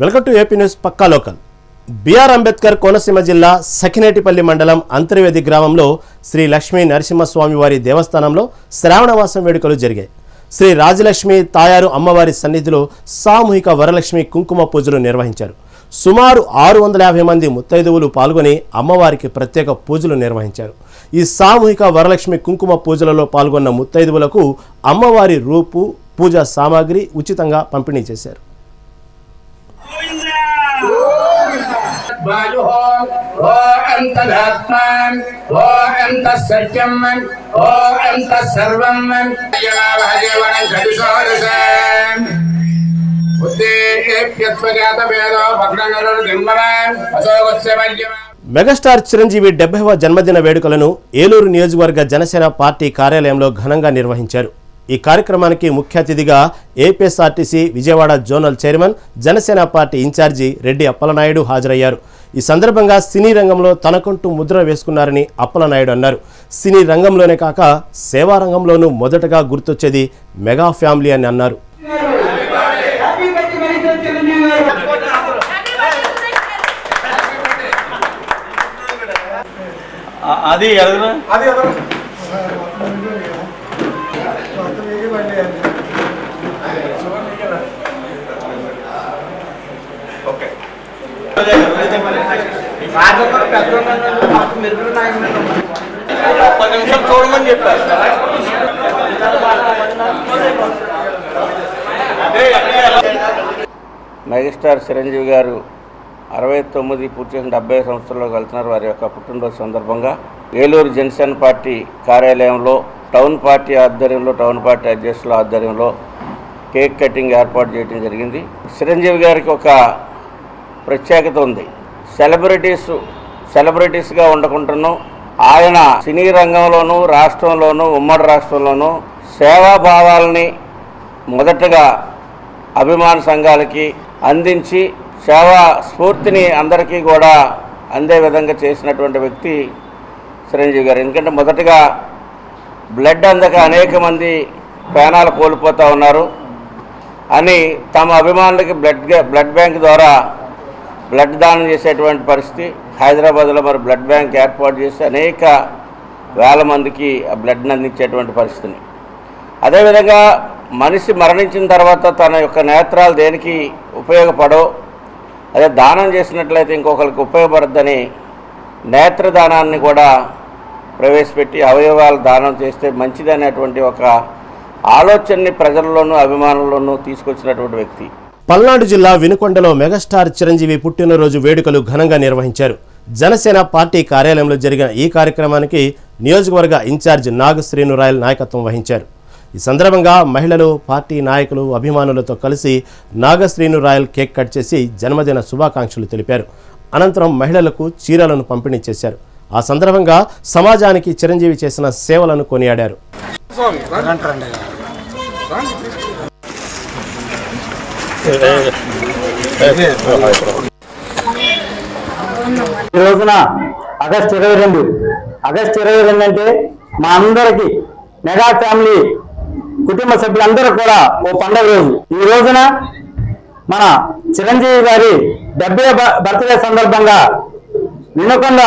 Welcome to AP news పక్కా local. BR Ambedkar Konaseema జిల్లా సఖినేటిపల్లి మండలం అంతర్వేది గ్రామంలో శ్రీ లక్ష్మీ నరసింహస్వామి వారి దేవస్థానంలో శ్రావణవాసం వేడుకలు జరిగాయి. శ్రీ రాజలక్ష్మి తాయారు అమ్మవారి సన్నిధిలో సామూహిక వరలక్ష్మి కుంకుమ పూజలు నిర్వహించారు. సుమారు ఆరు వందల యాభై మంది ముత్తైదువులు పాల్గొని అమ్మవారికి ప్రత్యేక పూజలు నిర్వహించారు. ఈ సామూహిక వరలక్ష్మి కుంకుమ పూజలలో పాల్గొన్న ముత్తైదువులకు అమ్మవారి రూపు పూజా సామాగ్రి ఉచితంగా పంపిణీ చేశారు వాయు ఓ అంతరాత్మాన్ ఓ అంత సత్యం ఓ అంత మెగాస్టార్ చిరంజీవి డెబ్బైవ జన్మదిన వేడుకలను ఏలూరు నియోజకవర్గ జనసేన పార్టీ కార్యాలయంలో ఘనంగా నిర్వహించారు. ఈ కార్యక్రమానికి ముఖ్య అతిథిగా APSRTC Vijayawada zonal chairman Janasena party incharge Reddy Appalanaidu హాజరయ్యారు. ఈ సందర్భంగా సినీ రంగంలో తనకంటూ ముద్ర వేసుకున్నారని అప్పలనాయుడు అన్నారు. సినీ రంగంలోనే కాక సేవా రంగంలోనూ మొదటగా గుర్తొచ్చేది మెగా ఫ్యామిలీ అని అన్నారు. అది చూడమని చెప్పారు మెగాస్టార్ చిరంజీవి గారు అరవై తొమ్మిది పూర్తి చేసిన డెబ్బై సంవత్సరాల్లోకి వెళ్తున్నారు వారి యొక్క పుట్టినరోజు సందర్భంగా. ఏలూరు జనసేన పార్టీ కార్యాలయంలో టౌన్ పార్టీ ఆధ్వర్యంలో టౌన్ పార్టీ అధ్యక్షుల ఆధ్వర్యంలో కేక్ కటింగ్ ఏర్పాటు చేయడం జరిగింది. చిరంజీవి గారికి ఒక ప్రత్యేకత ఉంది. సెలబ్రిటీస్ సెలబ్రిటీస్గా ఉండకుంటున్నాం ఆయన సినీ రంగంలోనూ రాష్ట్రంలోనూ ఉమ్మడి రాష్ట్రంలోనూ సేవాభావాలని మొదటగా అభిమాన సంఘాలకి అందించి సేవా స్ఫూర్తిని అందరికీ కూడా అందే విధంగా చేసినటువంటి వ్యక్తి చిరంజీవి గారు. ఎందుకంటే మొదటగా బ్లడ్ అందక అనేక మంది ప్రాణాలు కోల్పోతూ ఉన్నారు అని తమ అభిమానులకి బ్లడ్ బ్లడ్ బ్యాంక్ ద్వారా బ్లడ్ దానం చేసేటువంటి పరిస్థితి. హైదరాబాద్లో మరి బ్లడ్ బ్యాంక్ ఏర్పాటు చేసి అనేక వేల మందికి ఆ బ్లడ్ని అందించేటువంటి పరిస్థితిని. అదేవిధంగా మనిషి మరణించిన తర్వాత తన యొక్క నేత్రాలు దేనికి ఉపయోగపడో అదే దానం చేసినట్లయితే ఇంకొకరికి ఉపయోగపడద్దని నేత్రదానాన్ని కూడా ప్రవేశపెట్టి అవయవాలు దానం చేస్తే మంచిది అనేటువంటి ఒక ఆలోచనని ప్రజల్లోనూ అభిమానుల్లోనూ తీసుకొచ్చినటువంటి వ్యక్తి. పల్నాడు జిల్లా వినుకొండలో మెగాస్టార్ చిరంజీవి పుట్టినరోజు వేడుకలు ఘనంగా నిర్వహించారు. జనసేన పార్టీ కార్యాలయంలో జరిగిన ఈ కార్యక్రమానికి నియోజకవర్గ ఇన్ఛార్జ్ నాగ శ్రీనురాయల్ నాయకత్వం వహించారు. ఈ సందర్భంగా మహిళలు పార్టీ నాయకులు అభిమానులతో కలిసి నాగ శ్రీనురాయల్ కేక్ కట్ చేసి జన్మదిన శుభాకాంక్షలు తెలిపారు. అనంతరం మహిళలకు చీరలను పంపిణీ చేశారు. ఆ సందర్భంగా సమాజానికి చిరంజీవి చేసిన సేవలను కొనియాడారు. ఈ రోజున ఆగస్ట్ ఇరవై రెండు. ఆగస్ట్ ఇరవై రెండు అంటే మా అందరికి మెగా ఫ్యామిలీ కుటుంబ సభ్యులందరూ కూడా ఓ పండగ రోజు. ఈ రోజున మన చిరంజీవి గారి డెబ్బై బర్త్డే సందర్భంగా వినకొండ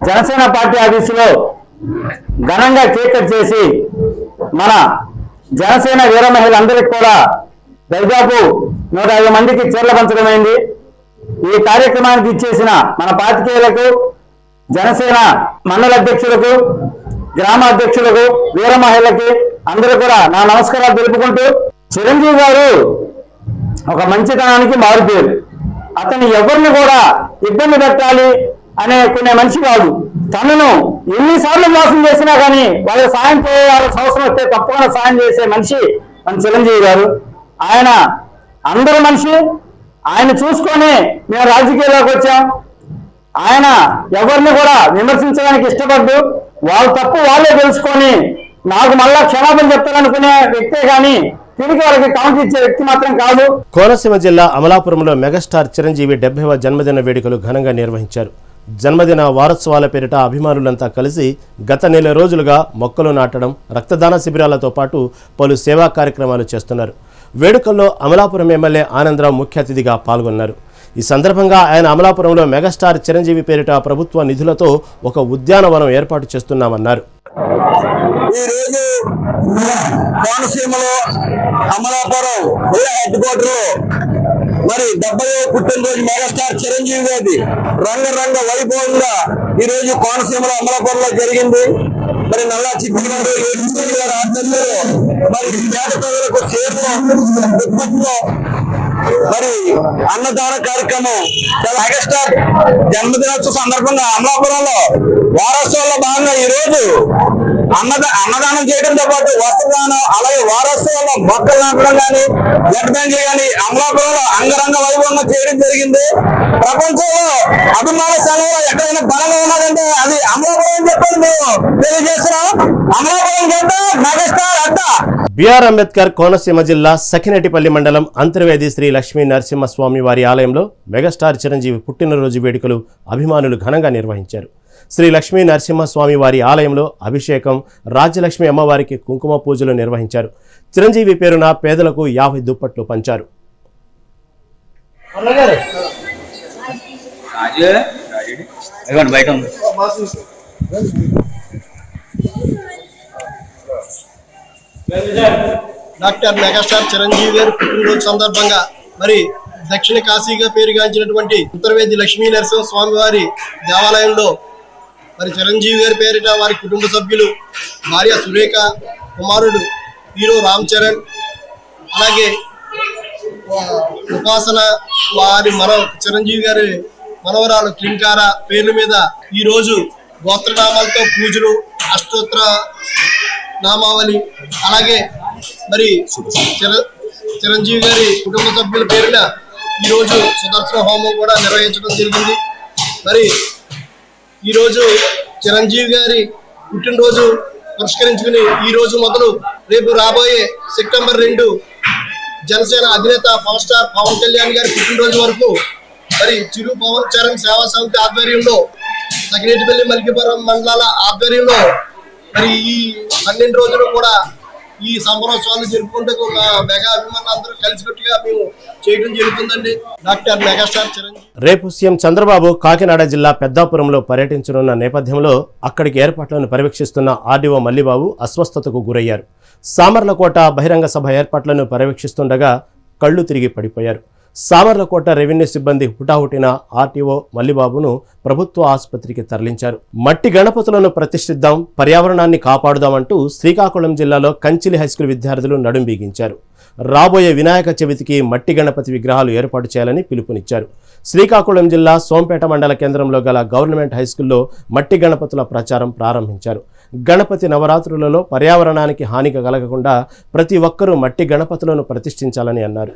జనసేన పార్టీ ఆఫీసులో ఘనంగా కేక్ కట్ చేసి మన జనసేన వీర మహిళలందరికీ కూడా దాదాపు నూట యాభై మందికి చీరలు పంచడమైంది ఈ కార్యక్రమానికి ఇచ్చేసిన మన పాతికేయులకు జనసేన మండల అధ్యక్షులకు గ్రామ అధ్యక్షులకు వీర మహిళలకి అందరూ కూడా నా నమస్కారాలు తెలుపుకుంటూ చిరంజీవి గారు ఒక మంచితనానికి మారిపోయారు అతను ఎవరిని కూడా ఇబ్బంది పెట్టాలి అనే కొన్ని మనిషి కాదు. తనను ఎన్నిసార్లు మోసం చేసినా కానీ వాళ్ళకి సాయం చేయాల్సిన అవసరం వస్తే తప్పకుండా సాయం చేసే మనిషి మన చిరంజీవి గారు. ఆయన అందరి మనిషి ఆయన చూసుకొని మేము రాజకీయాల్లోకి వచ్చాం. ఆయన ఎవరిని కూడా విమర్శించడానికి ఇష్టపడ్డు వాళ్ళ తప్పు వాళ్ళే తెలుసుకొని నాకు మళ్ళా క్షమాపణ చెప్తారనుకునే వ్యక్తే కానీ ఇచ్చే వ్యక్తి మాత్రం కాదు. కోనసీమ జిల్లా అమలాపురంలో మెగాస్టార్ చిరంజీవి డెబ్బైవ జన్మదిన వేడుకలు ఘనంగా నిర్వహించారు. జన్మదిన వారోత్సవాల పేరిట అభిమానులంతా కలిసి గత నెల రోజులుగా మొక్కలు నాటడం రక్తదాన శిబిరాలతో పాటు పలు సేవా కార్యక్రమాలు చేస్తున్నారు. వేడుకల్లో అమలాపురం ఎమ్మెల్యే ఆనందరావు ముఖ్య అతిథిగా పాల్గొన్నారు. ఈ సందర్భంగా ఆయన అమలాపురంలో మెగాస్టార్ చిరంజీవి పేరిట ప్రభుత్వ నిధులతో ఒక ఉద్యానవనం ఏర్పాటు చేస్తున్నామన్నారు. కోనసీమలో అమలాపురం హెడ్ క్వార్టర్ మరి డెబ్బై పుట్టినరోజు మెగాస్టార్ చిరంజీవి గారి రంగరంగ వైభవంగా ఈ రోజు కోనసీమలో అమలాపురంలో జరిగింది. మరి నల్లా చిత్రంలో గారి ఆధ్వర్యంలో మరి పేద ప్రజలకు మరి అన్నదాన కార్యక్రమం చాలా మెగాస్టార్ జన్మదినోత్సవ సందర్భంగా అమలాపురంలో వారోత్సవాల్లో భాగంగా ఈ రోజు అన్నద అన్నదానం చేయడంతో పాటు వస్త్రదానం అలాగే వారోత్సవాల్లో మొక్కలు నాటడం కానీ బ్లడ్ బ్యాంక్ కానీ అమలాపురంలో అంగరంగ వైభవంగా చేయడం జరిగింది. ప్రపంచంలో అభిమాన స్థానంలో ఎక్కడైనా బలంగా ఉన్నదంటే అది అమలాపురం చెప్పండి మేము తెలియజేస్తున్నాం. అమలాపురం గడ్డ మెగాస్టార్ అడ్డ బిఆర్ అంబేద్కర్ కోనసీమ జిల్లా సఖినటిపల్లి మండలం అంతర్వేది శ్రీ లక్ష్మీ నరసింహస్వామి వారి ఆలయంలో మెగాస్టార్ చిరంజీవి పుట్టినరోజు వేడుకలు అభిమానులు ఘనంగా నిర్వహించారు. శ్రీ లక్ష్మీ నరసింహస్వామి వారి ఆలయంలో అభిషేకం రాజ్యలక్ష్మి అమ్మవారికి కుంకుమ పూజలు నిర్వహించారు. చిరంజీవి పేరున పేదలకు యాభై దుప్పట్లు పంచారు. డాక్టర్ మెగాస్టార్ చిరంజీవి గారి పుట్టినరోజు సందర్భంగా మరి దక్షిణ కాశీగా పేరుగాంచినటువంటి ఉత్తరవేది లక్ష్మీ నరసింహ స్వామి వారి దేవాలయంలో మరి చిరంజీవి గారి పేరిట వారి కుటుంబ సభ్యులు భార్య సురేఖ కుమారుడు హీరో రామ్ చరణ్ అలాగే ఉపాసన వారి మన చిరంజీవి గారి మనవరాలు కింకార పేర్ల మీద ఈరోజు గోత్రనామాలతో పూజలు అష్టోత్తర నామావళి అలాగే మరి చిర చిరంజీవి గారి కుటుంబ సభ్యుల పేరిట ఈరోజు సుదర్శన హోమం కూడా నిర్వహించడం జరిగింది. మరి ఈరోజు చిరంజీవి గారి పుట్టినరోజు పురస్కరించుకుని ఈ రోజు మొదలు రేపు రాబోయే సెప్టెంబర్ రెండు జనసేన అధినేత పవర్ స్టార్ పవన్ కళ్యాణ్ గారి పుట్టినరోజు వరకు మరి చిరు పవన్ చరణ్ సేవా సమితి ఆధ్వర్యంలో తగినేటిపల్లి మల్కిపురం మండలాల ఆధ్వర్యంలో మరి ఈ పన్నెండు రోజులు కూడా ఈ సంబరోత్సవాలు జరుపుకుంటే ఒక మెగా అభిమానులు అందరూ కలిసికట్టుగా మేము చేయడం జరుగుతుందండి. Doctor megastar Chiranjeevi. రేపు సీఎం చంద్రబాబు కాకినాడ జిల్లా పెద్దాపురంలో పర్యటించనున్న నేపథ్యంలో అక్కడికి ఏర్పాట్లను పర్యవేక్షిస్తున్న ఆర్డీఓ మల్లిబాబు అస్వస్థతకు గురయ్యారు. సామర్లకోట బహిరంగ సభ ఏర్పాట్లను పర్యవేక్షిస్తుండగా కళ్ళు తిరిగి పడిపోయారు. సామర్లకోట రెవెన్యూ సిబ్బంది హుటాహుటిన ఆర్టీఓ మల్లిబాబును ప్రభుత్వ ఆసుపత్రికి తరలించారు. మట్టి గణపతులను ప్రతిష్ఠిద్దాం పర్యావరణాన్ని కాపాడుదామంటూ శ్రీకాకుళం జిల్లాలో కంచిలి హైస్కూల్ విద్యార్థులు నడుం బిగించారు. రాబోయే వినాయక చవితికి మట్టి గణపతి విగ్రహాలు ఏర్పాటు చేయాలని పిలుపునిచ్చారు. శ్రీకాకుళం జిల్లా సోంపేట మండల కేంద్రంలో గల గవర్నమెంట్ హైస్కూల్లో మట్టి గణపతుల ప్రచారం ప్రారంభించారు. గణపతి నవరాత్రులలో పర్యావరణానికి హాని కలగకుండా ప్రతి ఒక్కరూ మట్టి గణపతులను ప్రతిష్ఠించాలని అన్నారు.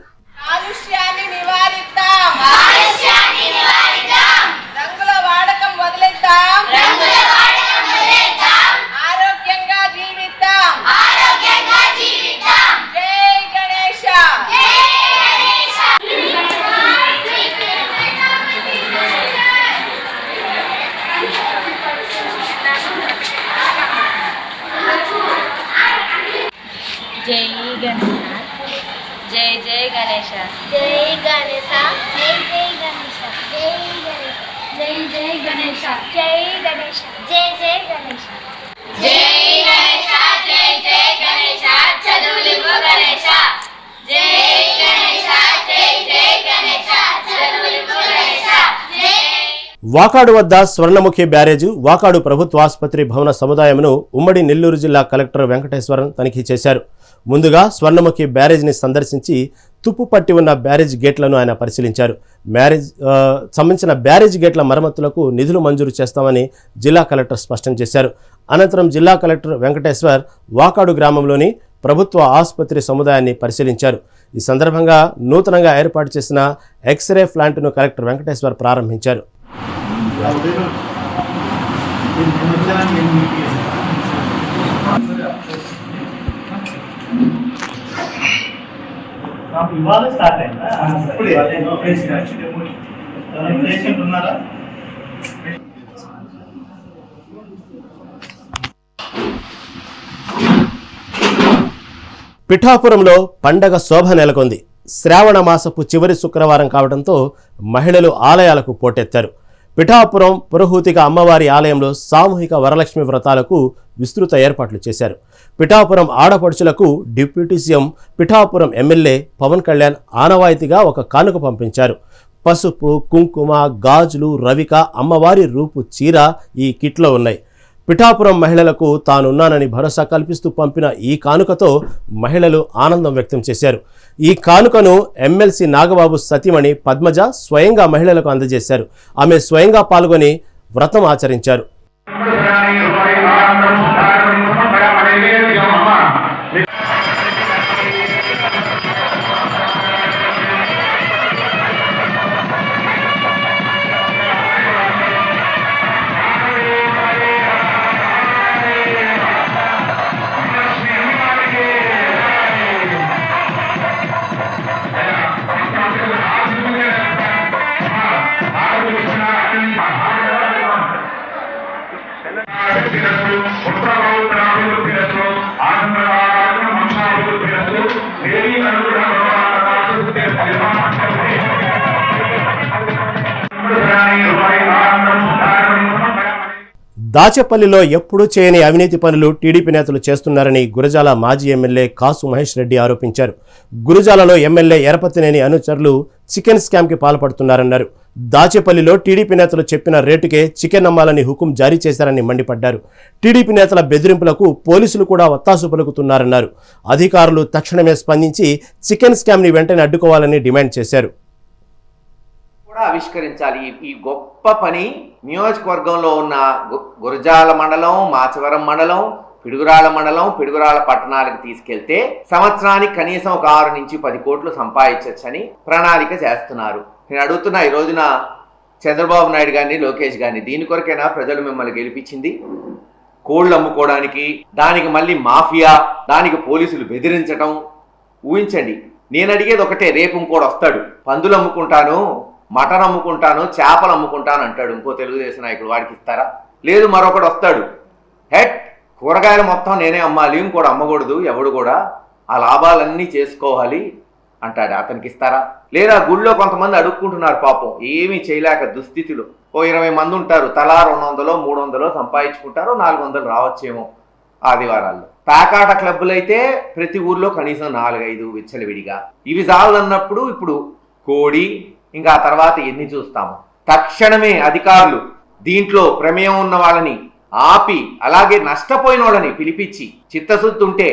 వాకాడు వద్ద స్వర్ణముఖి బ్యారేజ్ వాకాడు ప్రభుత్వ ఆసుపత్రి భవన సముదాయమును ఉమ్మడి నెల్లూరు జిల్లా కలెక్టర్ వెంకటేశ్వరం తనిఖీ చేశారు. ముందుగా స్వర్ణముఖి బ్యారేజ్ని సందర్శించి తుప్పు పట్టి ఉన్న బ్యారేజ్ గేట్లను ఆయన పరిశీలించారు. మ్యారేజ్ సంబంధించిన బ్యారేజ్ గేట్ల మరమ్మతులకు నిధులు మంజూరు చేస్తామని జిల్లా కలెక్టర్ స్పష్టం చేశారు. అనంతరం జిల్లా కలెక్టర్ వెంకటేశ్వర్ వాకాడు గ్రామంలోని ప్రభుత్వ ఆసుపత్రి సముదాయాన్ని పరిశీలించారు. ఈ సందర్భంగా నూతనంగా ఏర్పాటు చేసిన ఎక్స్రే ప్లాంట్ను కలెక్టర్ వెంకటేశ్వర్ ప్రారంభించారు. ఇవాళ స్టార్ట్ అయిందా? ఇప్పుడే పేషెంట్ ఉన్నారా? పిఠాపురంలో పండగ శోభ నెలకొంది. శ్రావణ మాసపు చివరి శుక్రవారం కావడంతో మహిళలు ఆలయాలకు పోటెత్తారు. పిఠాపురం పురహూతిక అమ్మవారి ఆలయంలో సామూహిక వరలక్ష్మి వ్రతాలకు విస్తృత ఏర్పాట్లు చేశారు. పిఠాపురం ఆడపడుచులకు deputy CM Pithapuram MLA Pawan Kalyan ఆనవాయితీగా ఒక కానుక పంపించారు. పసుపు కుంకుమ గాజులు రవిక అమ్మవారి రూపు చీర ఈ కిట్లో ఉన్నాయి. పిఠాపురం మహిళలకు తానున్నానని భరోసా కల్పిస్తూ పంపిన ఈ కానుకతో మహిళలు ఆనందం వ్యక్తం చేశారు. ఈ కానుకను ఎమ్మెల్సీ నాగబాబు సతీమణి పద్మజ స్వయంగా మహిళలకు అందజేశారు. ఆమె స్వయంగా పాల్గొని వ్రతం ఆచరించారు. దాచేపల్లిలో ఎప్పుడూ చేయని అవినీతి పనులు టీడీపీ నేతలు చేస్తున్నారని గురజాల మాజీ ఎమ్మెల్యే కాసు మహేష్ రెడ్డి ఆరోపించారు. గురజాలలో ఎమ్మెల్యే ఎరపతినేని అనుచరులు చికెన్ స్కామ్కి పాల్పడుతున్నారన్నారు. దాచేపల్లిలో టీడీపీ నేతలు చెప్పిన రేటుకే చికెన్ అమ్మాలని హుకుం జారీ చేశారని మండిపడ్డారు. టీడీపీ నేతల బెదిరింపులకు పోలీసులు కూడా ఒత్తాసు పలుకుతున్నారన్నారు. అధికారులు తక్షణమే స్పందించి చికెన్ స్కామ్ని వెంటనే అడ్డుకోవాలని డిమాండ్ చేశారు. కూడా ఆవిష్కరించాలి. ఈ- గొప్ప పని నియోజకవర్గంలో ఉన్న గు- గురజాల మండలం మాచవరం మండలం పిడుగురాల మండలం పిడుగురాల పట్టణాలకు తీసుకెళ్తే సంవత్సరానికి కనీసం ఒక ఆరు నుంచి పది కోట్లు సంపాదించవచ్చని ప్రణాళిక చేస్తున్నారు. నేను అడుగుతున్నా ఈ రోజున చంద్రబాబు నాయుడు గారిని లోకేష్ కానీ దీని కొరకైనా ప్రజలు మిమ్మల్ని గెలిపించింది? కోళ్ళు అమ్ముకోవడానికి దానికి మళ్ళీ మాఫియా దానికి పోలీసులు బెదిరించటం. ఊహించండి నేను అడిగేది ఒకటే రేపు ఇంకోడు వస్తాడు. పందులు అమ్ముకుంటాను మటన్ అమ్ముకుంటాను చేపలు అమ్ముకుంటాను అంటాడు ఇంకో తెలుగుదేశం నాయకుడు వాడికి ఇస్తారా? లేదు మరొకడు వస్తాడు. హెట్! కూరగాయలు మొత్తం నేనే అమ్మాలి ఇంకోటి అమ్మకూడదు ఎవడు కూడా. ఆ లాభాలన్నీ చేసుకోవాలి. అంటాడు. అతనికి ఇస్తారా? లేదా గుళ్ళో కొంతమంది అడుక్కుంటున్నారు పాపం. ఏమీ చేయలేక దుస్థితిలో. ఓ ఇరవై మంది ఉంటారు. తలా రెండు వందలో మూడు వందలో సంపాదించుకుంటారు నాలుగు వందలు రావచ్చేమో ఆదివారాల్లో. పేకాట క్లబ్బులు అయితే ప్రతి ఊర్లో కనీసం నాలుగైదు విచ్చలవిడిగా ఇవి చాలన్నప్పుడు ఇప్పుడు కోడి ఇంకా ఆ తర్వాత ఎన్ని చూస్తాము. తక్షణమే అధికారులు దీంట్లో ప్రమేయం ఉన్న వాళ్ళని ఆపి అలాగే నష్టపోయిన వాళ్ళని పిలిపించి చిత్తశుద్ధి ఉంటే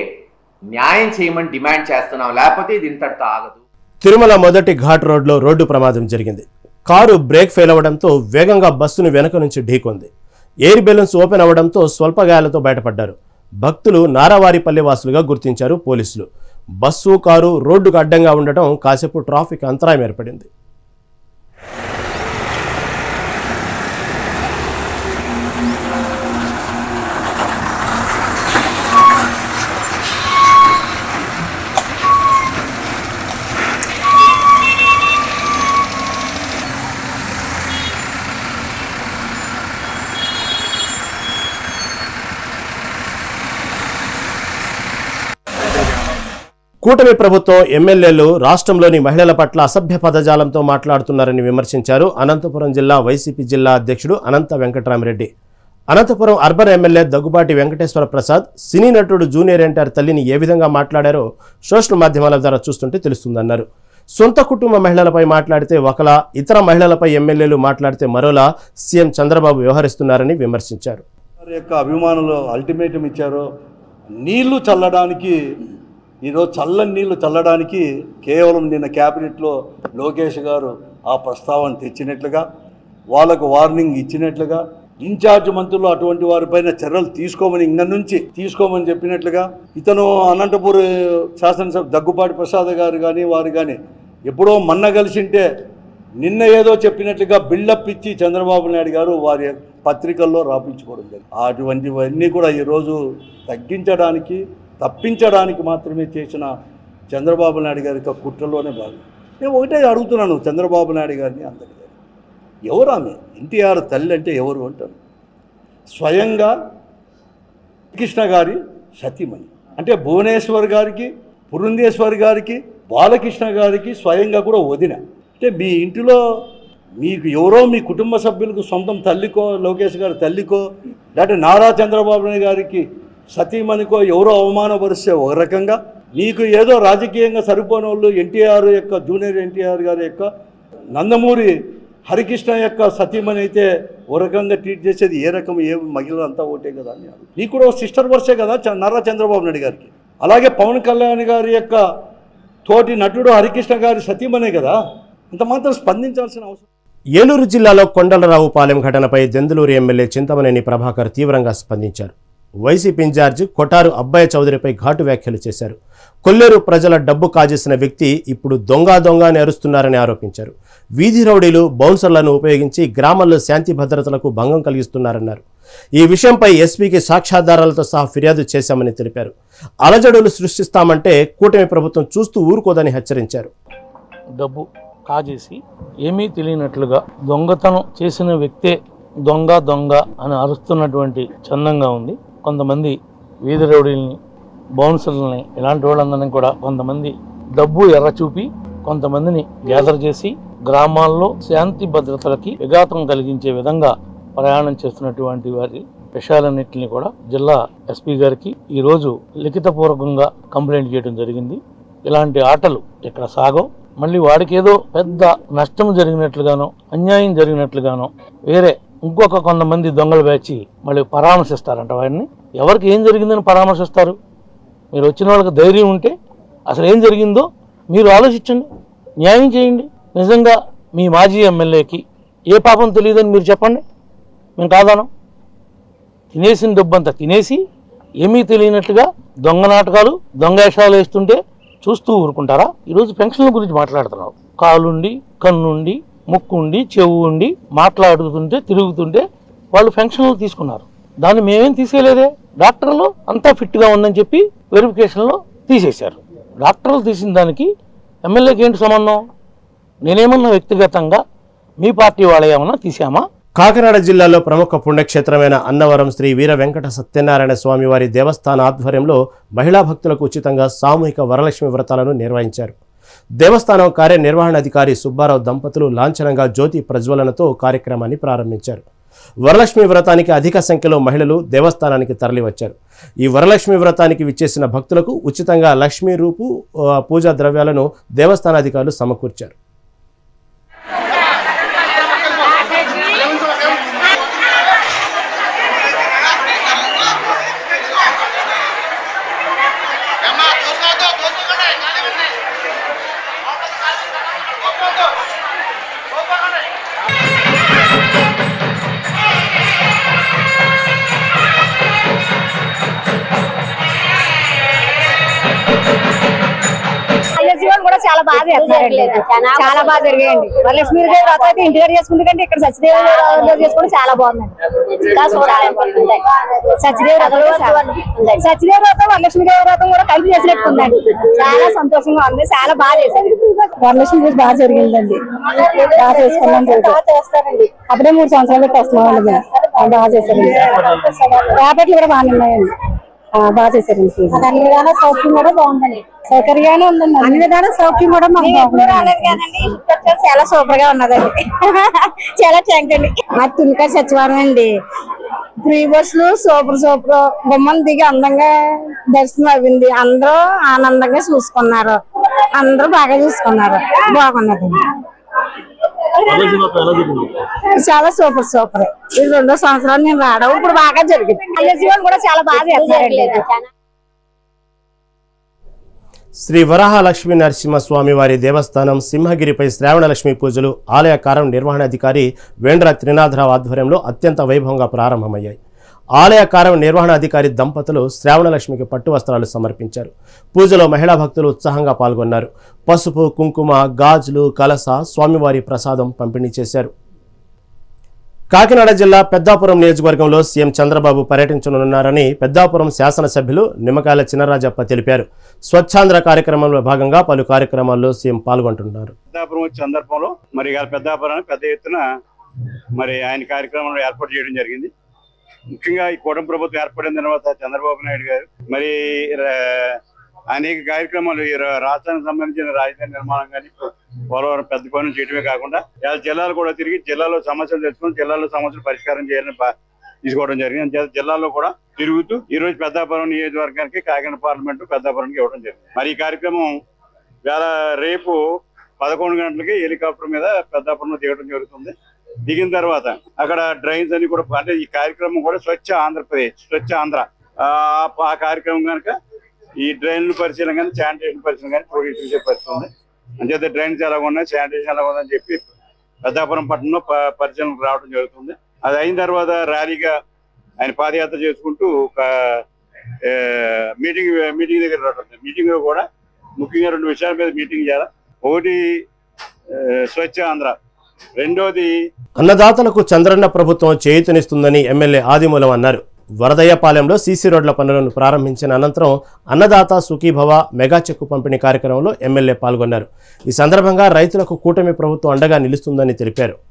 న్యాయం చేయమని డిమాండ్ చేస్తున్నాం లేకపోతే ఇది ఇంతటితో ఆగదు. తిరుమల మొదటి ఘాట్ రోడ్లో రోడ్డు ప్రమాదం జరిగింది. కారు బ్రేక్ ఫెయిల్ అవ్వడంతో వేగంగా బస్సును వెనక నుంచి ఢీకొంది. ఎయిర్ బెలూన్స్ ఓపెన్ అవ్వడంతో స్వల్ప గాయాలతో బయటపడ్డారు. భక్తులు నారావారిపల్లి వాసులుగా గుర్తించారు పోలీసులు. బస్సు కారు రోడ్డుకు అడ్డంగా ఉండటం కాసేపు ట్రాఫిక్ అంతరాయం ఏర్పడింది. కూటమి ప్రభుత్వం ఎమ్మెల్యేలు రాష్ట్రంలోని మహిళల పట్ల అసభ్య పదజాలంతో మాట్లాడుతున్నారని విమర్శించారు అనంతపురం జిల్లా వైసీపీ జిల్లా అధ్యక్షుడు Anantha Venkatarama Reddy. Anantapur urban MLA Daggubati Venkateswara Prasad cine నటుడు జూనియర్ ఎన్టీఆర్ తల్లిని ఏ విధంగా మాట్లాడారో సోషల్ మాధ్యమాల ద్వారా చూస్తుంటే తెలుస్తుందన్నారు. సొంత కుటుంబ మహిళలపై మాట్లాడితే ఒకలా ఇతర మహిళలపై ఎమ్మెల్యేలు మాట్లాడితే మరోలా సీఎం చంద్రబాబు వ్యవహరిస్తున్నారని విమర్శించారు. వారి యొక్క అభిమానులు అల్టిమేటం ఇచ్చారో. నీళ్ళు చల్లడానికి ఈరోజు చల్లని నీళ్ళు చల్లడానికి కేవలం నిన్న క్యాబినెట్లో లోకేష్ గారు ఆ ప్రస్తావన తెచ్చినట్లుగా వాళ్ళకు వార్నింగ్ ఇచ్చినట్లుగా ఇన్ఛార్జ్ మంత్రులు అటువంటి వారిపైన చర్యలు తీసుకోమని ఇంక నుంచి తీసుకోమని చెప్పినట్లుగా ఇతను అనంతపూర్ శాసనసభ దగ్గుపాటి ప్రసాద్ గారు కానీ వారు కానీ ఎప్పుడో మన్న కలిసింటే నిన్న ఏదో చెప్పినట్లుగా బిల్డప్ ఇచ్చి చంద్రబాబు నాయుడు గారు వారి పత్రికల్లో రాపించుకోవడం జరిగింది. అటువంటివన్నీ కూడా ఈరోజు తగ్గించడానికి తప్పించడానికి మాత్రమే చేసిన చంద్రబాబు నాయుడు గారి యొక్క కుట్రలోనే భాగం. నేను ఒకటే అడుగుతున్నాను చంద్రబాబు నాయుడు గారిని అందరి ఎవరు ఆమె? ఎన్టీఆర్ తల్లి అంటే ఎవరు అంటారు? స్వయంగా కృష్ణ గారి సతీమణి. అంటే భువనేశ్వర్ గారికి పురంధేశ్వరి గారికి బాలకృష్ణ గారికి స్వయంగా కూడా వదిన. అంటే మీ ఇంటిలో మీకు ఎవరో మీ కుటుంబ సభ్యులకు సొంతం తల్లికో లోకేష్ గారి తల్లికో లేకపోతే నారా చంద్రబాబు నాయుడు గారికి సతీమణికో ఎవరో అవమానపరిస్తే ఒక రకంగా నీకు ఏదో రాజకీయంగా సరిపోని వాళ్ళు ఎన్టీఆర్ యొక్క జూనియర్ ఎన్టీఆర్ గారి యొక్క నందమూరి హరికృష్ణ యొక్క సతీమణి అయితే ఓ రకంగా ట్రీట్ చేసేది ఏ రకం ఏ మహిళలు అంతా ఒకటే కదా అని నీకు కూడా సిస్టర్ వర్సే కదా నర్రా చంద్రబాబు నాయుడు గారికి. అలాగే పవన్ కళ్యాణ్ గారి యొక్క తోటి నటుడు హరికృష్ణ గారి సతీమణే కదా. అంత మాత్రం స్పందించాల్సిన అవసరం ఏలూరు జిల్లాలో కొండలరావుపాలెం ఘటనపై దెందులూరు ఎమ్మెల్యే చింతమనేని ప్రభాకర్ తీవ్రంగా స్పందించారు. వైసీపీ ఇన్ఛార్జ్ కొటారు అబ్బాయి చౌదరిపై ఘాటు వ్యాఖ్యలు చేశారు. కొల్లేరు ప్రజల డబ్బు కాజేసిన వ్యక్తి ఇప్పుడు దొంగ దొంగ అని అరుస్తున్నారని ఆరోపించారు. వీధి రౌడీలు బౌన్సర్లను ఉపయోగించి గ్రామాల్లో శాంతి భద్రతలకు భంగం కలిగిస్తున్నారన్నారు. ఈ విషయంపై ఎస్పీకి సాక్ష్యాధారాలతో సహా ఫిర్యాదు చేశామని తెలిపారు. అలజడులు సృష్టిస్తామంటే కూటమి ప్రభుత్వం చూస్తూ ఊరుకోదని హెచ్చరించారు. డబ్బు కాజేసి ఏమీ తెలియనట్లుగా దొంగతనం చేసిన వ్యక్తే దొంగ దొంగ అని అరుస్తున్నటువంటి చందంగా ఉంది. కొంతమంది వీధి రౌడీల్ని బౌన్సర్లని ఇలాంటి వాళ్ళందరినీ కూడా కొంతమంది డబ్బు ఎర్ర చూపి కొంతమందిని గ్యాదర్ చేసి గ్రామాల్లో శాంతి భద్రతలకి విఘాతం కలిగించే విధంగా ప్రయాణం చేస్తున్నటువంటి వారి విషయాలన్నింటినీ కూడా జిల్లా ఎస్పీ గారికి ఈరోజు లిఖితపూర్వకంగా కంప్లైంట్ చేయడం జరిగింది. ఇలాంటి ఆటలు ఇక్కడ సాగవు. మళ్ళీ వాడికి ఏదో పెద్ద నష్టం జరిగినట్లుగానో అన్యాయం జరిగినట్లుగానో వేరే ఇంకొక కొంతమంది దొంగలు వేచి మళ్ళీ పరామర్శిస్తారంట వాడిని. ఎవరికి ఏం జరిగిందని పరామర్శిస్తారు? మీరు వచ్చిన వాళ్ళకి ధైర్యం ఉంటే అసలు ఏం జరిగిందో మీరు ఆలోచించండి న్యాయం చేయండి. నిజంగా మీ మాజీ ఎమ్మెల్యేకి ఏ పాపం తెలియదని మీరు చెప్పండి. మేము కాదాను. తినేసిన డబ్బంతా తినేసి ఏమీ తెలియనట్లుగా దొంగ నాటకాలు దొంగేషాలు వేస్తుంటే చూస్తూ ఊరుకుంటారా? ఈరోజు పెన్షన్ల గురించి మాట్లాడుతున్నావు కాలుండి కన్నుండి ముక్కు ఉండి చెవు ఉండి మాట్లాడుతుంటే తిరుగుతుంటే వాళ్ళు పెన్షన్లు తీసుకున్నారు. దాన్ని మేమేం తీసేయలేదే? డాక్టర్లు అంతా ఫిట్గా ఉందని చెప్పి వెరిఫికేషన్లో తీసేశారు. డాక్టర్లు తీసిన దానికి ఎమ్మెల్యేకి ఏంటి సంబంధం? నేనేమన్నా వ్యక్తిగతంగా మీ పార్టీ వాళ్ళ ఏమన్నా తీసామా కాకినాడ జిల్లాలో ప్రముఖ పుణ్యక్షేత్రమైన అన్నవరం శ్రీ వీర వెంకట సత్యనారాయణ స్వామి వారి దేవస్థాన ఆధ్వర్యంలో మహిళా భక్తులకు ఉచితంగా సామూహిక వరలక్ష్మి వ్రతాలను నిర్వహించారు. దేవస్థానం కార్యనిర్వహణాధికారి సుబ్బారావు దంపతులు లాంఛనంగా జ్యోతి ప్రజ్వలనతో కార్యక్రమాన్ని ప్రారంభించారు. వరలక్ష్మి వ్రతానికి అధిక సంఖ్యలో మహిళలు దేవస్థానానికి తరలివచ్చారు. ఈ వరలక్ష్మి వ్రతానికి విచ్చేసిన భక్తులకు ఉచితంగా లక్ష్మీ రూపు పూజా ద్రవ్యాలను దేవస్థానాధికారులు సమకూర్చారు. చాలా బాగా జరిగాయండి. వరలక్ష్మి దేవి వ్రతం అయితే ఇంటి దగ్గర చేసుకుంటే కంటే ఇక్కడ సత్యదేవి వ్రతం చేసుకోవడం చాలా బాగుందండి. సత్యదేవి వ్రతం సత్యదేవి వ్రతం వరలక్ష్మి దేవి వ్రతం కూడా కలిపి చేసినట్టు ఉందండి చాలా సంతోషంగా ఉంది. చాలా బాగా చేశారు. వరలక్ష్మి పూజ బాగా జరిగిందండి. బాగా చేసుకున్నాం అప్పుడే మూడు సంవత్సరాలు పెట్టి మేము బాగా చేశారండి. రేపట్లు కూడా బాగానే ఉన్నాయండి. బాగా చేశారండి అన్ని విధాల సౌఖ్యం కూడా బాగుందండి. సౌకర్యంగానే ఉందండి అన్ని విధాల సౌఖ్యం కూడా మాకు చాలా సూపర్గా ఉన్నదండి. చాలా థ్యాంక్ అండి. మా తునికా సచివాలయం అండి. ఫ్రీ బస్సులు సూపర్ సూపర్. బొమ్మలు దిగి అందంగా దర్శనం అయింది అందరూ ఆనందంగా చూసుకున్నారు. అందరూ బాగా చూసుకున్నారు. బాగున్నది చాలా సూపర్ సూపర్. ఇది రెండో సంవత్సరాలు నేను రావడం ఇప్పుడు బాగా జరిగింది. జీవన్ కూడా చాలా బాగా చేస్తున్నారండి శ్రీ వరాహలక్ష్మీ నరసింహస్వామి వారి దేవస్థానం సింహగిరిపై శ్రావణలక్ష్మి పూజలు ఆలయ కారం నిర్వహణాధికారి వేండ్ర త్రినాథరావు ఆధ్వర్యంలో అత్యంత వైభవంగా ప్రారంభమయ్యాయి. ఆలయ కార్య నిర్వహణాధికారి దంపతులు శ్రావణలక్ష్మికి పట్టు వస్త్రాలు సమర్పించారు. పూజలో మహిళా భక్తులు ఉత్సాహంగా పాల్గొన్నారు. పసుపు కుంకుమ గాజులు కలస స్వామివారి ప్రసాదం పంపిణీ చేశారు. కాకినాడ జిల్లా పెద్దాపురం నియోజకవర్గంలో సీఎం చంద్రబాబు పర్యటించనున్నారని పెద్దాపురం శాసనసభ్యులు నిమ్మకాయల చినరాజప్ప తెలిపారు. స్వచ్ఛాంధ్ర కార్యక్రమంలో భాగంగా పలు కార్యక్రమాల్లో సీఎం పాల్గొంటున్నారు. పెద్దాపురం వచ్చే సందర్భంలో మరి పెద్దాపురాన్ని పెద్ద ఎత్తున మరి ఆయన కార్యక్రమంలో ఏర్పాటు చేయడం జరిగింది. ముఖ్యంగా ఈ కూటమి ప్రభుత్వం ఏర్పడిన తర్వాత చంద్రబాబు నాయుడు గారు మరి అనేక కార్యక్రమాలు ఈ రాష్ట్రానికి సంబంధించిన రాజధాని నిర్మాణం కానీ పోలవరం పెద్ద పనులు చేయడమే కాకుండా ఇలా జిల్లాలు కూడా తిరిగి జిల్లాలో సమస్యలు తెచ్చుకొని జిల్లాలో సమస్యలు పరిష్కారం చేయాలని తీసుకోవడం జరిగింది. అంతే జిల్లాలో కూడా తిరుగుతూ ఈ రోజు పెద్దాపురం నియోజకవర్గానికి కాకినాడ పార్లమెంట్ పెద్దాపురంకి ఇవ్వడం జరిగింది. మరి ఈ కార్యక్రమం వేళ రేపు పదకొండు గంటలకి హెలికాప్టర్ మీద పెద్దాపురంలో దిగడం జరుగుతుంది. దిగిన తర్వాత అక్కడ డ్రైన్స్ అన్ని కూడా అంటే ఈ కార్యక్రమం కూడా స్వచ్ఛ ఆంధ్రప్రదేశ్ స్వచ్ఛ ఆంధ్ర. ఆ ఆ కార్యక్రమం కనుక ఈ డ్రైన్లు పరిశీలన కానీ శానిటేషన్ పరిశీలన కానీ ప్రొడ్యూస్ చేసే పరిస్థితి ఉంది. అంచేత డ్రైన్స్ ఎలా ఉన్నాయి శానిటేషన్ ఎలా ఉందని చెప్పి పెద్దాపురం పట్టణంలో ప- పరిశీలనకు రావడం జరుగుతుంది. అది అయిన తర్వాత ర్యాలీగా ఆయన పాదయాత్ర చేసుకుంటూ ఒక మీటింగ్ మీటింగ్ దగ్గర రావడం. మీటింగ్ కూడా ముఖ్యంగా రెండు విషయాల మీద మీటింగ్ చేయాలి. ఒకటి స్వచ్ఛ ఆంధ్ర. రెండోది అన్నదాతలకు చంద్రన్న ప్రభుత్వం చేయూతనిస్తుందని ఎమ్మెల్యే ఆదిమూలం అన్నారు. వరదయ్యపాలెంలో సీసీ రోడ్ల పనులను ప్రారంభించిన అనంతరం అన్నదాత సుఖీభవ మెగా చెక్కు పంపిణీ కార్యక్రమంలో ఎమ్మెల్యే పాల్గొన్నారు. ఈ సందర్భంగా రైతులకు కూటమి ప్రభుత్వం అండగా నిలుస్తుందని తెలిపారు.